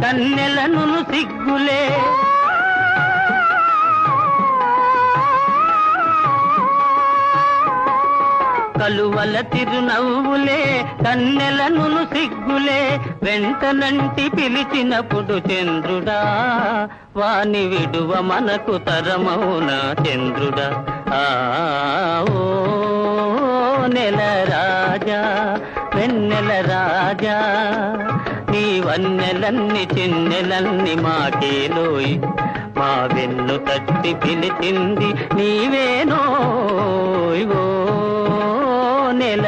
వెన్నెలను సిగ్గులే. కలువల తిరునవ్వులే కన్నెలను సిగ్గులే. వెంటనంటి పిలిచినప్పుడు చంద్రుడా వాని విడువ మనకు తరమవున చంద్రుడా. ఆ ఓ నెల రాజా వెన్నెల రాజా నీ వన్నెలన్ని చిన్నెలన్ని మాకేలోయి మా వెన్ను తట్టి పిలిచింది నీవేనో ఓ నెల